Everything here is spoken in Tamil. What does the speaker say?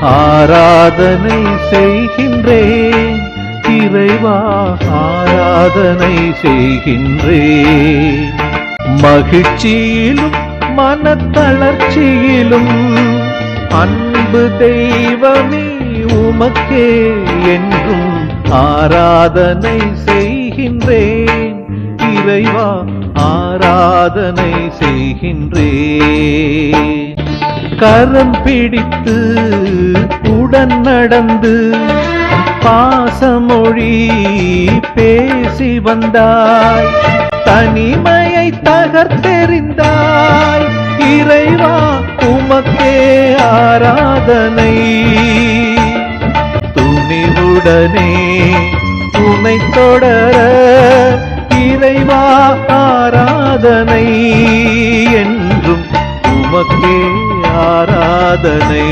ஆராதனை செய்கின்றேன். இறைவா ஆராதனை செய்கின்றேன். மகிழ்ச்சியிலும் மனத்தளர்ச்சியிலும் அன்பு தெய்வமே உமக்கே என்றும் ஆராதனை செய்கின்றேன். இறைவா ஆராதனை செய்கின்றேன். கரம் பிடித்து உடன் நடந்து பாசமொழி பேசி வந்தாய். தனிமையை தகர்த்தெறிந்தாய். இறைவா உமக்கே ஆராதனை. துணிவுடனே துணை தொடர இறைவா ஆராதனை. என்றும் உமக்கே ஆராதனை.